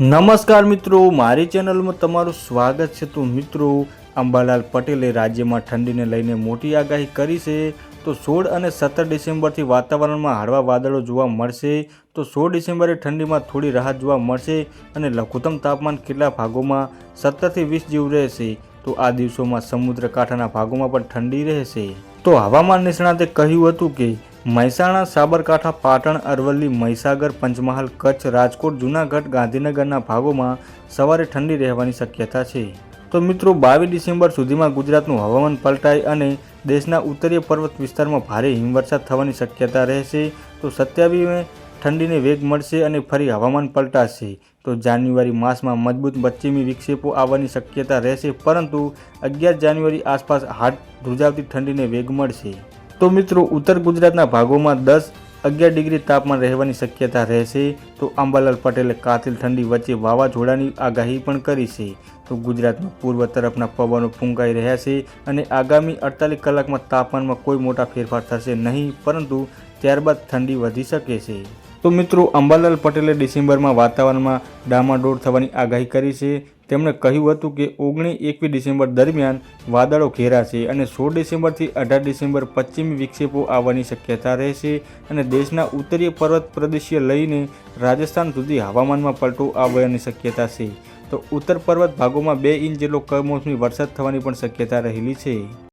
નમસ્કાર મિત્રો, મારી ચેનલમાં તમારું સ્વાગત છે. તો મિત્રો, અંબાલાલ પટેલે રાજ્યમાં ઠંડીને લઈને મોટી આગાહી કરી છે. તો સોળ અને સત્તર ડિસેમ્બરથી વાતાવરણમાં હળવા વાદળો જોવા મળશે. તો સોળ ડિસેમ્બરે ઠંડીમાં થોડી રાહત જોવા મળશે અને લઘુત્તમ તાપમાન કેટલા ભાગોમાં? સત્તરથી વીસ જેવું રહેશે. તો આ દિવસોમાં સમુદ્ર કાંઠાના ભાગોમાં પણ ઠંડી રહેશે. તો હવામાન નિષ્ણાતે કહ્યું હતું કે મહેસાણા, સાબરકાંઠા, પાટણ, અરવલ્લી, મહીસાગર, પંચમહાલ, કચ્છ, રાજકોટ, જૂનાગઢ, ગાંધીનગરના ભાગોમાં સવારે ઠંડી રહેવાની શક્યતા છે. તો મિત્રો, બાવીસ ડિસેમ્બર સુધીમાં ગુજરાતનું હવામાન પલટાય અને દેશના ઉત્તરીય પર્વત વિસ્તારમાં ભારે હિમવર્ષા થવાની શક્યતા રહેશે. તો સત્યાવીસમે ઠંડીને વેગ મળશે અને ફરી હવામાન પલટાશે. તો જાન્યુઆરી માસમાં મજબૂત પશ્ચિમી વિક્ષેપો આવવાની શક્યતા રહેશે, પરંતુ અગિયાર જાન્યુઆરી આસપાસ હાડ ધ્રુજાવતી ઠંડીને વેગ મળશે. તો મિત્રો, ઉત્તર ગુજરાતના ભાગોમાં દસ અગિયાર ડિગ્રી તાપમાન રહેવાની શક્યતા રહેશે. તો અંબાલાલ પટેલે કાતિલ ઠંડી વચ્ચે વાવાઝોડાની આગાહી પણ કરી છે. તો ગુજરાતમાં પૂર્વ તરફના પવનો ફૂંકાઈ રહ્યા છે અને આગામી અડતાલીસ કલાકમાં તાપમાનમાં કોઈ મોટા ફેરફાર થશે નહીં, પરંતુ ત્યારબાદ ઠંડી વધી શકે છે. તો મિત્રો, અંબાલાલ પટેલે ડિસેમ્બરમાં વાતાવરણમાં ડામાડોળ થવાની આગાહી કરી છે. તેમણે કહ્યું હતું કે ઓગણીસ એકવીસ ડિસેમ્બર દરમિયાન વાદળો ઘેરાશે અને સોળ ડિસેમ્બરથી અઢાર ડિસેમ્બર પશ્ચિમી વિક્ષેપો આવવાની શક્યતા રહેશે અને દેશના ઉત્તરીય પર્વત પ્રદેશીય લઈને રાજસ્થાન સુધી હવામાનમાં પલટો આવવાની શક્યતા છે. તો ઉત્તર પર્વત ભાગોમાં બે ઇંચ જેટલો કમોસમી વરસાદ થવાની પણ શક્યતા રહેલી છે.